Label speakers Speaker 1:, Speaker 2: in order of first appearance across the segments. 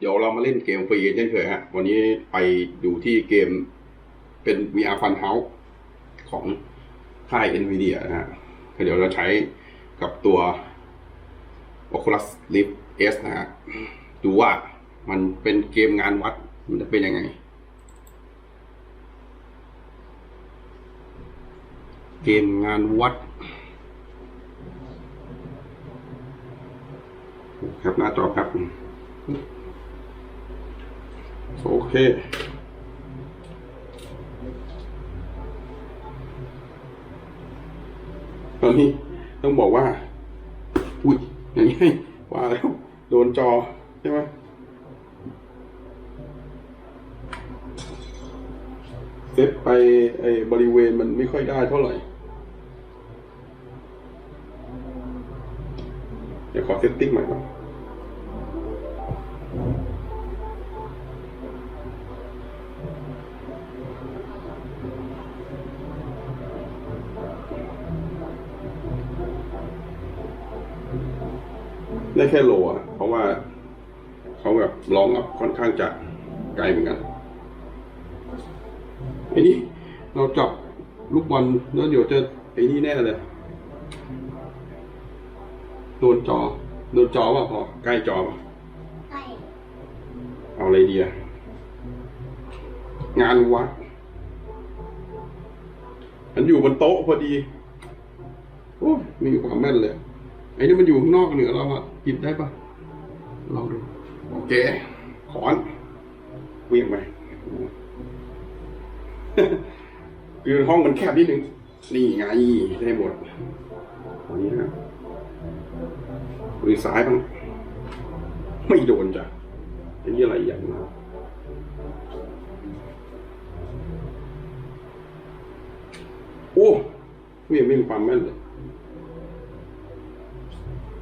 Speaker 1: เดี๋ยวเรามาเล่นเกมฟรีกันเช่นเคยฮะ วันนี้ไปดูที่เกมเป็น VR Fun House ของค่าย NVIDIA นะฮะเดี๋ยวเราใช้กับตัว Oculus Rift S นะฮะ ดูว่ามันเป็นเกมงานวัด มันจะเป็นยังไง เกมงานวัด ครับหน้าจอครับ โอเค ตอนนี้ต้องบอกว่า อุ้ย อย่างนี้ว่าแล้ว โดนจอ ใช่ไหมเซตไปไอ้บริเวณมันไม่ค่อยได้เท่าไหร่ เดี๋ยวขอเซตติ้งใหม่ก่อน ได้แค่โลอะเพราะว่าเขาแบบร้องอัพค่อนข้างจะไกลเหมือนกันไอ้นี่เราจับลูกบอลแล้วเดี๋ยวจะไอ้นี่แน่เลยโดนจอโดนจอป่ะพอใกล้จอป่ะ
Speaker 2: ใช่
Speaker 1: เอาอะไรดีอะงานวัดมันอยู่บนโต๊ะพอดี โอ้มีความแม่นเลย อ้นี่มันอยู่ข้างนอกเหนือเราอะหยิบได้ปะลองดู โอเค ขอนเวียงไปคือห้องมันแคบนิดนึง นี่ไงได้หมดวันนี้นะมือซ้ายบ้างไม่โดนจ้ะอันนี้อะไรอย่างนะโอ้เวียงไม่มีความแม่นเลย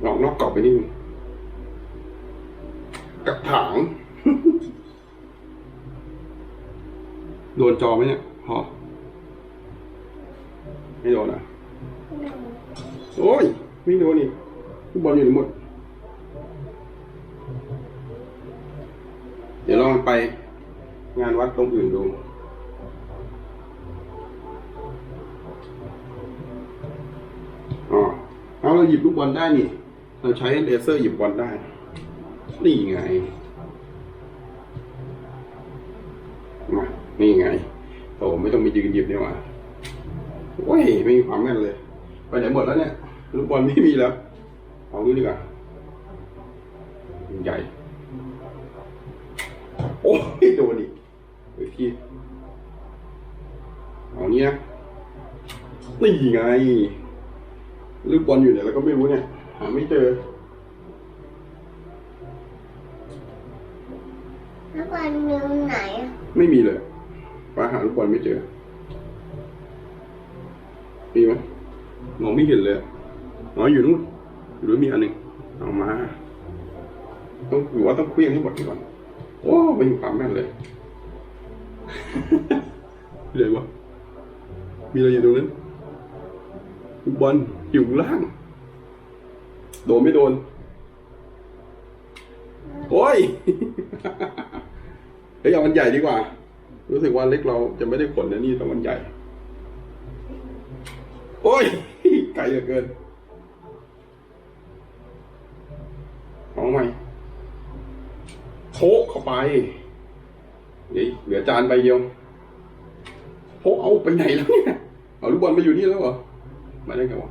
Speaker 1: ลองนอกกรอบไปนิดนึงกับถางโดนจอไหมเนี่ยพอไม่โดนอะ โอ้ย ไม่โดนอีกลูกบอลอยู่ในหมด เดี๋ยวลองไป งานวัดตรงอื่นดูอ๋อเอาเราหยิบลูกบอลได้นี่ เราใช้เลเซอร์หยิบบอลได้ นี่ไง มา นี่ไงโตไม่ต้องมียืนหยิบเนี่ยว่ะโอ้ย ไม่มีความแม่นเลย ไปไหนหมดแล้วเนี่ย ลูกบอลไม่มีแล้ว เอาดูดีกว่า ใหญ่ โอ้ยโดนอีกอีกทีเอาเนี้ยนี่ไง ลูกบอลอยู่ไหนแล้วก็ไม่รู้เนี่ย หาไม่เจอ
Speaker 2: แล้ววันหนึ่งไหนอะ
Speaker 1: ไม่มีเลยป้าหาลูกบอลไม่เจอ มีไหมมองไม่เห็นเลยอ๋ออยู่นู่นอยู่นู่นมีอันหนึ่งเอามา ต้องหรือว่าต้องเคลี้ยงให้หมดก่อนโอ้ไม่มีความแม่นเลยเลยวะมีอะไรอยู่ตรงนั้นลูกบอลอยู่ข้างล่าง โดนไม่โดน โอ้ย เฮ้ยเอามันใหญ่ดีกว่า รู้สึกว่าเล็กเราจะไม่ได้ผลนะนี่ต้องมันใหญ่ โอ้ย ไกลเหลือเกินเอาใหม่โพกเข้าไปเดี๋ยวเหลือจานใบเดียวโพกเอาไปไหนแล้วเนี่ย เอาลูกบอลมาอยู่นี่แล้วเหรอ มาได้ไงวะ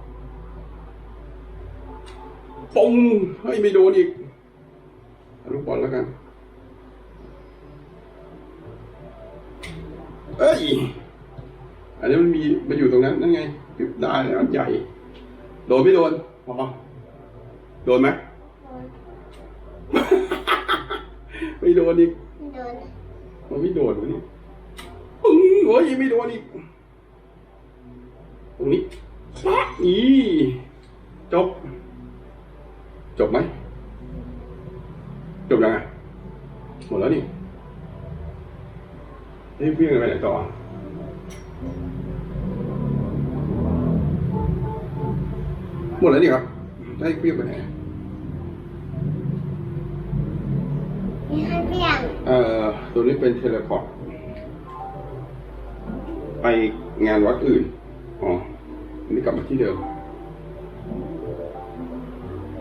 Speaker 1: ปงเฮ้ยไม่โดนอีกเอาลูกบอลแล้วกัน เอ้ย อันนี้มันมีมันอยู่ตรงนั้น นั่นไงหยิบได้แล้วมันใหญ่ โดนไม่โดนพอโดนไหมไม่โดนอีก
Speaker 2: โดน
Speaker 1: มันไม่โดนวะนี่ปึ้งโอ้ยไม่โดนอีกตรงนี้ปะอีจบ จบไหม จบยังไงหมดแล้วนี่เฮ้ยเพื่อนไปไหนต่อหมดแล้วนี่ครับได้เปรียบไปไหน
Speaker 2: นี่ให้
Speaker 1: เอ่อตัวนี้เป็นเทเลพอร์ตไปงานวัดอื่น อ๋ออันนี้กลับมาที่เดิม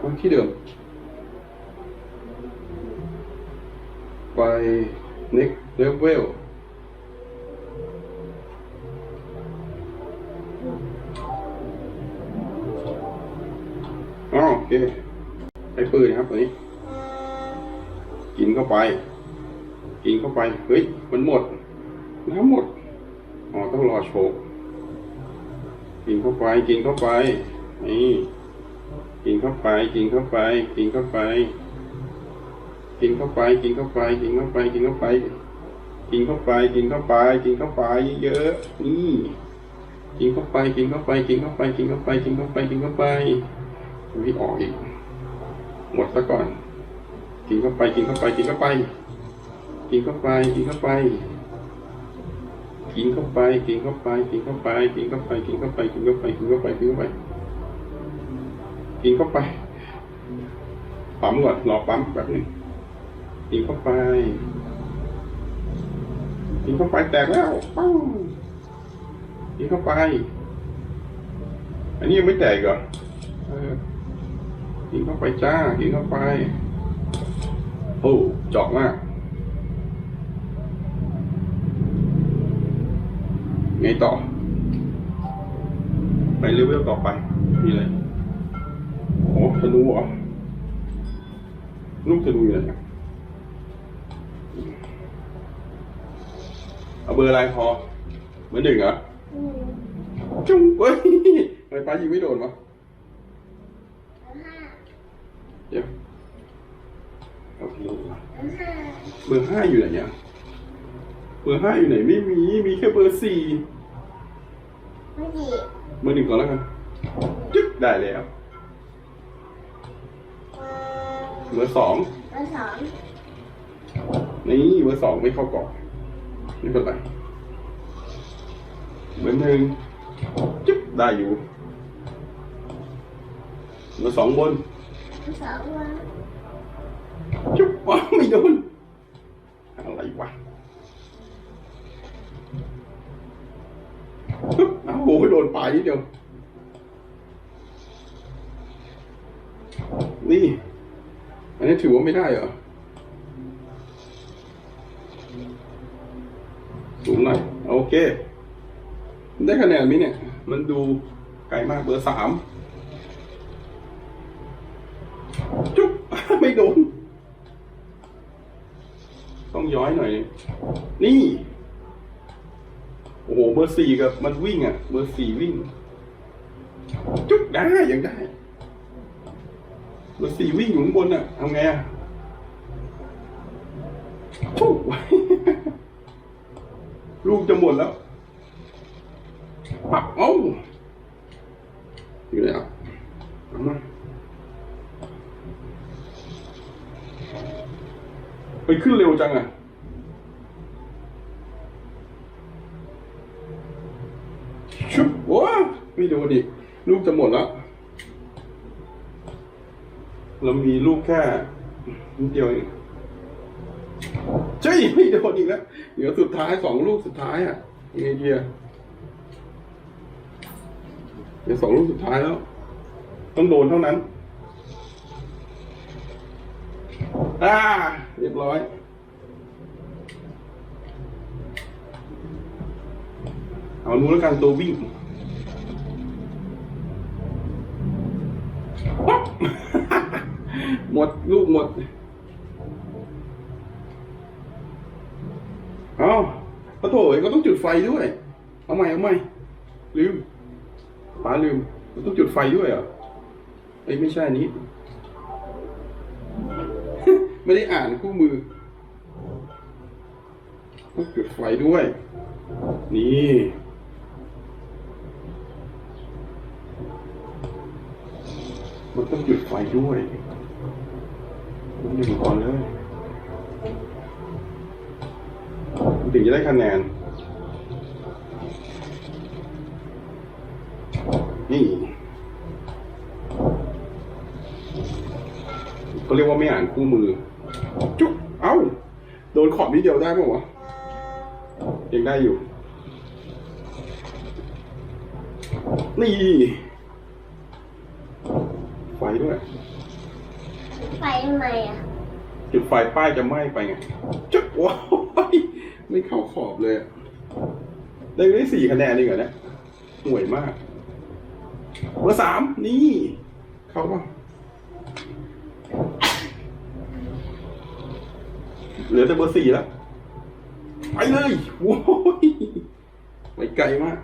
Speaker 1: อ๋อที่เดิม ไป next level อ๋อโอเคใช้ปืนนะครับตัวนี้ กินเข้าไป กินเข้าไป เฮ้ย มันหมด น้ำหมด อ๋อ ต้องรอโชกกินเข้าไป กินเข้าไป นี่ เข้าไป กินเข้าไป กินเข้าไป กินเข้าไป กินเข้าไป กินเข้าไป กินเข้าไป กินเข้าไป กินเข้าไป กินเข้าไป เยอะๆ นี่ กินเข้าไป กินเข้าไป กินเข้าไป กินเข้าไป กินเข้าไป กินเข้าไปไม่ออกอีก หมดซะก่อน กินเข้าไป กินเข้าไป กินเข้าไป กินเข้าไป กินเข้าไป กินเข้าไป กินเข้าไป กินเข้าไป กินเข้าไป กินเข้าไป กินเข้าไป กินเข้าไป กินเข้าไป กินเข้าไปปั๊มก่อนรอปั๊มแบบนึงกินเข้าไปกินเข้าไปแตกแล้วปั้งกินเข้าไป อันนี้ยังไม่แตกเหรอเออกินเข้าไปจ้ากินเข้าไปโอ้จอกมากไงต่อ ไปเลเวลต่อไปมีอะไร ธนูเหรอลูกธนูอยู่ไหนอะเอาเบอร์อะไรพอเบอร์หนึ่งเหรอ
Speaker 2: อืม
Speaker 1: จุ้งเฮ้ยทำไมป้ายิงไม่โดนวะ
Speaker 2: ห้า
Speaker 1: เดี๋ยวเอาทีละ
Speaker 2: ห้า
Speaker 1: เบอร์ห้าอยู่ไหนเนี่ยเบอร์ห้าอยู่ไหนไม่มี มีแค่เบอร์สี่
Speaker 2: ไม่ดี
Speaker 1: เบอร์หนึ่งก่อนแล้วกันจึ๊กได้แล้ว เบอร์สอง
Speaker 2: เบอร์สอง
Speaker 1: นี่เบอร์สองไม่เข้ากล่องไม่เป็นไรเบอร์หนึ่งจึ๊บได้อยู่เบอร์สองบน
Speaker 2: เบอร์สองวะ
Speaker 1: จุ๊บว้าวไม่โดนอะไรวะปึ๊บอ้าวโหโดนปลายนิดเดียวนี่ อันนี้ถือว่าไม่ได้เหรอสูงหน่อยโอเค ได้คะแนนไหมเนี่ย มันดูไกลมากเบอร์สามจุ๊บไม่โดน ต้องย้อยหน่อย นี่ โอ้โห เบอร์สี่กับมันวิ่งอะ เบอร์สี่วิ่ง จุ๊บได้ยังได้ เร์สี่วิ่งอยู่ข้างบนอะทำไงอะจุ๊บลูกจะหมดแล้วปักเอ้าอยู่ไหนอะเอามาไปขึ้นเร็วจังอะชุบว้าไม่โดนอีกลูกจะหมดแล้ว เรามีลูกแค่นิดเดียวเองใช่ไม่โดนอีกแล้วเดี๋ยวสุดท้ายสองลูกสุดท้ายอะยังไงดีอะเดี๋ยวสองลูกสุดท้ายแล้ว ต้องโดนเท่านั้นอ่าเรียบร้อยเอานู้นแล้วกันตัววิ่ง หมดลูกหมด เอาปะโถเอ้ยก็ต้องจุดไฟด้วย เอาใหม่เอาใหม่ลืมป้าลืมมันต้องจุดไฟด้วยเหรอเอ้ยไม่ใช่นนี้ ไม่ได้อ่านคู่มือต้องจุดไฟด้วย นี่ มันต้องจุดไฟด้วยมันหนึ่ก่อนเลยมันถึงจะได้คะแนน นี่เขาเรียกว่าไม่อ่านคู่มือ จุ๊บเอ้า โดนขอบนิดเดียวได้ป่าวะ ยังได้อยู่ นี่ ด้วย
Speaker 2: ไฟทำไมอะ
Speaker 1: จุดไฟป้ายจะไหม้ไปไงจุดว้าวไม่เข้าขอบเลยอะได้ได้สี่คะแนนเองเหรอเนี่ยห่วยมากเบอร์สามนี่ เข้าป่ะเหลือแต่เบอร์สี่แล้ว ไปเลยโว้ยไปไกลมาก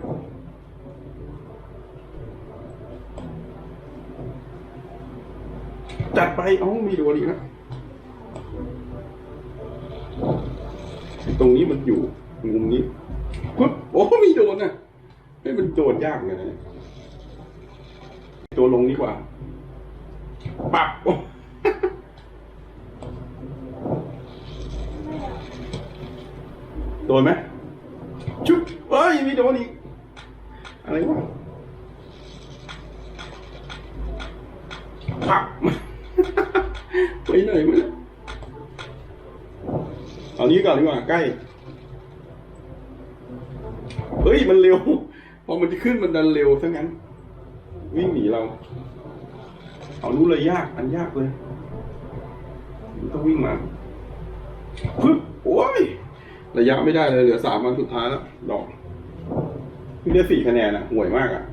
Speaker 1: จัดไปเอ้ามีโดนอีกนะ ตรงนี้มันอยู่มุมนี้ปึ๊บโอ้มีโดนอะไม่มันโดนยากเลยนะตัวลงดีกว่าปับโอ้โดนไหมชุบเอ้ยมีโดนอีกอะไรวะปับ ไปไหนมาเอานี้ก่อนดีกว่าใกล้ เฮ้ยมันเร็ว พอมันจะขึ้นมันดันเร็วซะงั้น วิ่งหนีเรา เอารู้เลยยาก อันยากเลยต้องวิ่งมาปึ๊บโอ้ย ระยะไม่ได้เลยเหลือสามวันสุดท้ายแล้ว ดอกพี่ได้สี่คะแนนอะห่วยมากอะ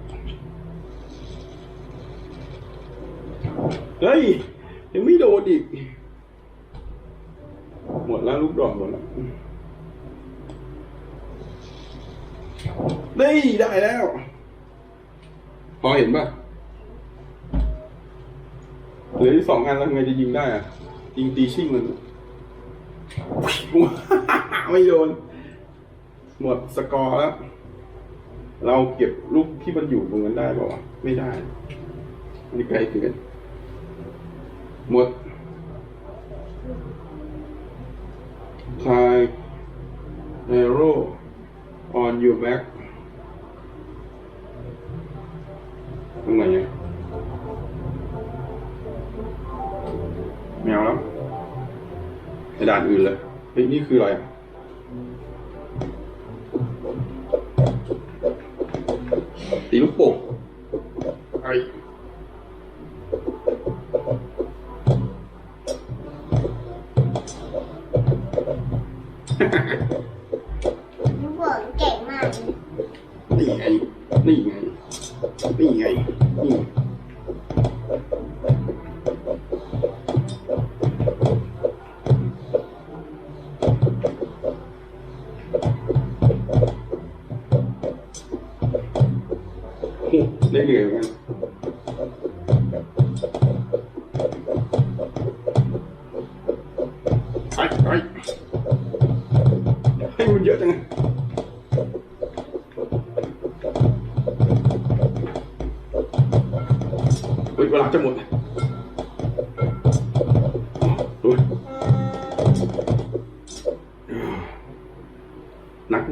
Speaker 1: เฮ้ย ยังไม่โดนอีก หมดแล้วลูกดอกหมดแล้วนี่ได้แล้ว พอเห็นป่ะเหลือที่สองอันแล้วไงจะยิงได้อะยิงตีชิ่งมันไม่โดน หมดสกอร์แล้ว เราเก็บลูกที่มันอยู่ตรงนั้นได้ป่าวไม่ได้อันนี้ไกลเกิน หมด tie arrow on your back ทำไงเนี่ยแมวแล้วไอ้ด่านอื่นเลยเฮ้ยนี่คืออะไร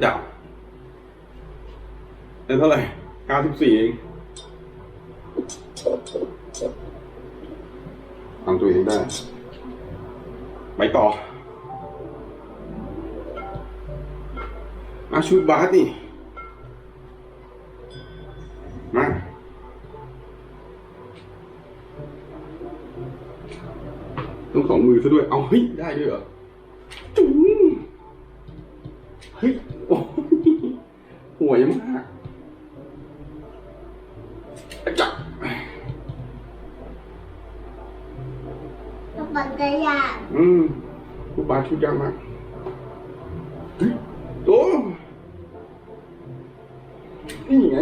Speaker 1: นักดาบได้เท่าไหร่เก้าสิบสี่เองทำตัวเองได้ ไปต่อมาชุดบาสนี่ มาต้องสองมือซะด้วย เอาเฮ้ยได้ด้วยเหรอ จุ๊งเฮ้ย โอ้ยห่วยมากอะจับ
Speaker 2: ลูกบอลจะยาก
Speaker 1: อืมลูกบาสชุดยากมากเฮ้ยโอ้นี่ไง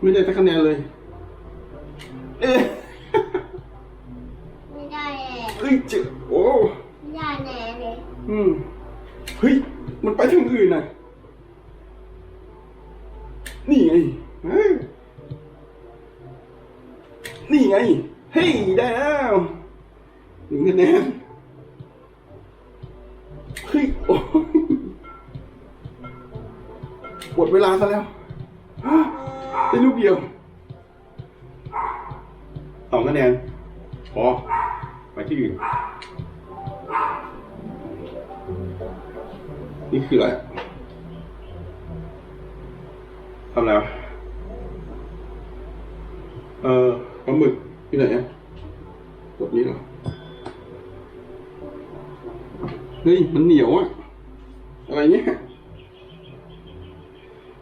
Speaker 1: ไม่ได้สักคะแนนเลย เอ๊ะ
Speaker 2: ไม่ได้แน่
Speaker 1: เฮ้ยเจ็บโอ้
Speaker 2: ไม่ได้แน่เลย
Speaker 1: อืม เฮ้ย มันไปทางอื่นน่ะ นี่ไงเอ้ยนี่ไง เฮ้ย ได้แล้ว ลาซะแล้วฮะได้ลูกเดียวสองคะแนนพอไปที่อื่น นี่คืออะไรทำอะไรวเออปลาหมึกที่ไหนอะกดนี้เหรอ เฮ้ย มันเหนียวอะอะไรเนี่ย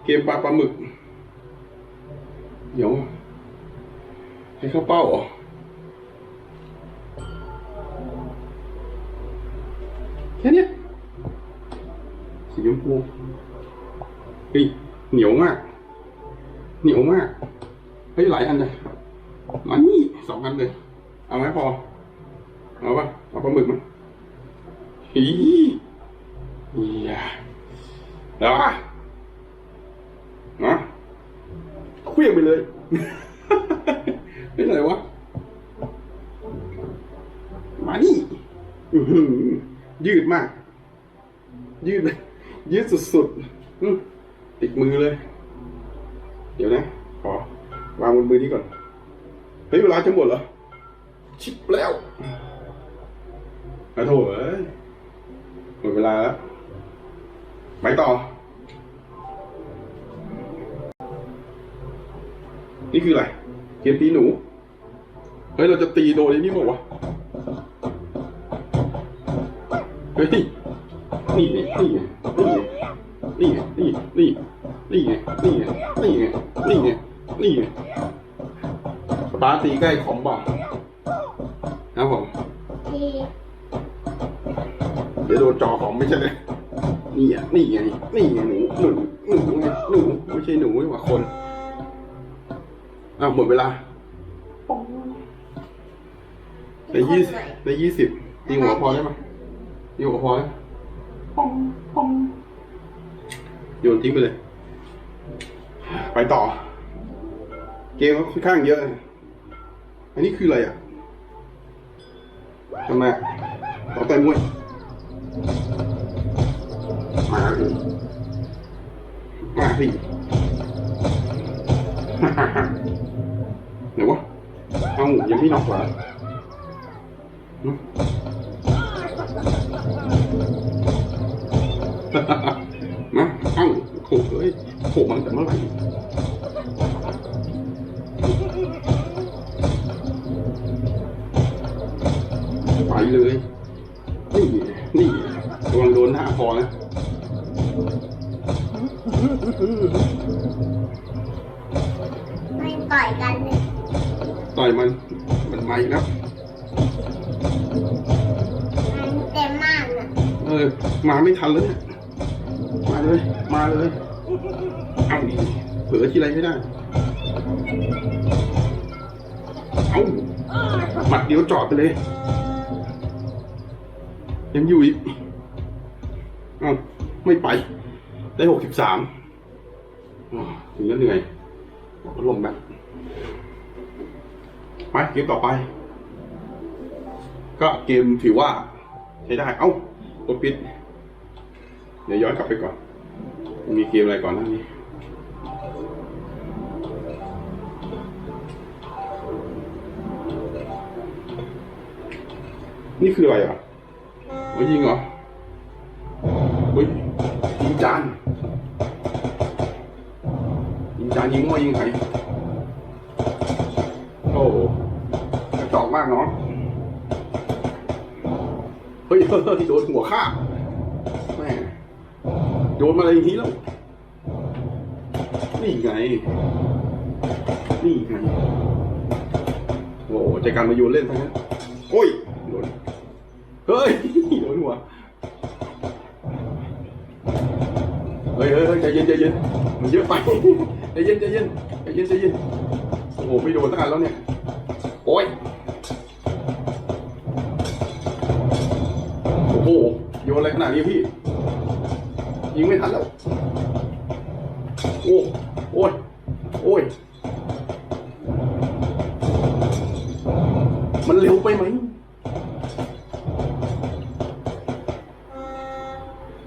Speaker 1: เกมปลาปลาหมึกเหนียว ให้เข้าเป้าเหรอแค่นี้สีชมพูเฮ้ยเหนียวมาก เหนียวมากเฮ้ยหลายอันเลยมานี่สองอันเลย เอาไหมพอ เอาปะเอาปลาหมึกมั้ยฮีเฮียแล้วอะนะ เคลี้ยงไปเลยไม่ไหนวะ มานี่อื้อหือยืดมาก ยืด ยืดสุดๆติดมือเลย เดี๋ยวนะ ขอ วางบนมือนี้ก่อน เฮ้ย เวลาจะหมดเหรอ ชิบแล้วอะโถเอ้ยหมดเวลาแล้ว ไปต่อ นี่คืออะไร เกมตีหนู เฮ้ย เราจะตีโดนไอ้นี่บอกวะ เฮ้ยนี่ไงนี่ไงนี่นี่นี่นี่นี่นี่นี่นี่ไงปาตีใกล้ขอมบอกครับผมเดี๋ยวโดนจอของไม่ใช่เลยนี่อะนี่ไงนี่ไงหนูหนูหนูไงหนูไม่ใช่หนูนี่หว่าคน อ้าวหมดเวลา ในยี่สิบในยี่สิบตีหัวพอได้ไหมตีหัวพอไหมปองปองโยนทิ้งไปเลย ไปต่อ เกมก็ค่อนข้างเยอะนะอันนี้คืออะไรอะทำไมอะต่อต่อยมวยมาสิมาสิ ไหนวะ เอายังไม่นอกเหรอมาเอ้าโถ่เอ้ยโผล่มาตั้งแต่เมื่อไหร่ไปเลย นี่ นี่ระวังโดนหน้าพอนะ
Speaker 2: ไม่ต่อยกันเลย
Speaker 1: มัน มันมาอีกแล้ว
Speaker 2: มันเต็มมากน่ะ
Speaker 1: เออ มาไม่ทันแล้วเนี่ยมาเลย มาเลย เอาดิเผลอที่ไรไม่ได้ เอาหมัดเดียวจอดไปเลย ยังอยู่อีกเอาไม่ไป ได้หกสิบสามถึงแล้วเหนื่อยบอกว่าลมแบบ ไปเกมต่อไป ก็เกมถือว่าใช้ได้ เอ้ากดปิด เดี๋ยวย้อนกลับไปก่อน มีเกมอะไรก่อนหน้านี้นี่คืออะไรอะโอ้ยยิงเหรอเฮ้ยยิงจาน ยิงจานยิงมั่วยิงใคากเนาะเฮ้ยโดนหัวข้าแม่โดนมาอะไรอย่างนี้แล้ว นี่ไง นี่ไง โอ้โหใจการมาโยนเล่นทั้งนั้นโอ้ยโดนเฮ้ยโดนหัวเฮ้ยเฮ้ยใจเย็นใจเย็นมันเยอะไปใจเย็นใจเย็นใจเย็นใจเย็นโอ้โหไม่โดนตั้งอันแล้วเนี่ย โอ้ย โอ้โหโยนอะไรขนาดนี้พี่ ยิงไม่ทันแล้ว โอ้โอ้ยโอ้ย มันเร็วไปไหม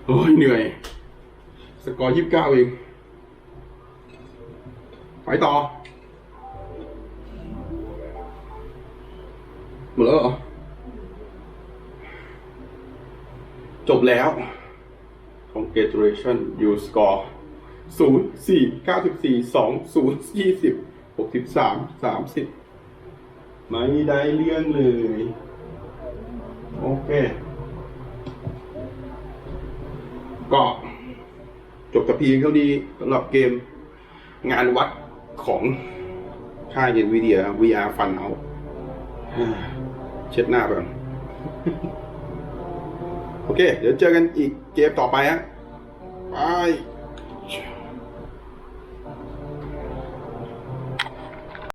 Speaker 1: โอ้ยเหนื่อย สกอร์ยี่สิบเก้าเอง ไปต่อ หมดแล้วเหรอ บแล้ว congratulation you score ศูนย์สี่เก้าสิบสี่สองศูนย์ยี่สิบหกสิบสามสามสิบไม่ได้เรื่องเลย โอเค ก็ จบแต่เพียงเท่านี้สำหรับเกมงานวัดของค่าย NVIDIA VR Fun Out เช็ดหน้าก่อน โอเค เดี๋ยวเจอกันอีกเกมต่อไปฮะบาย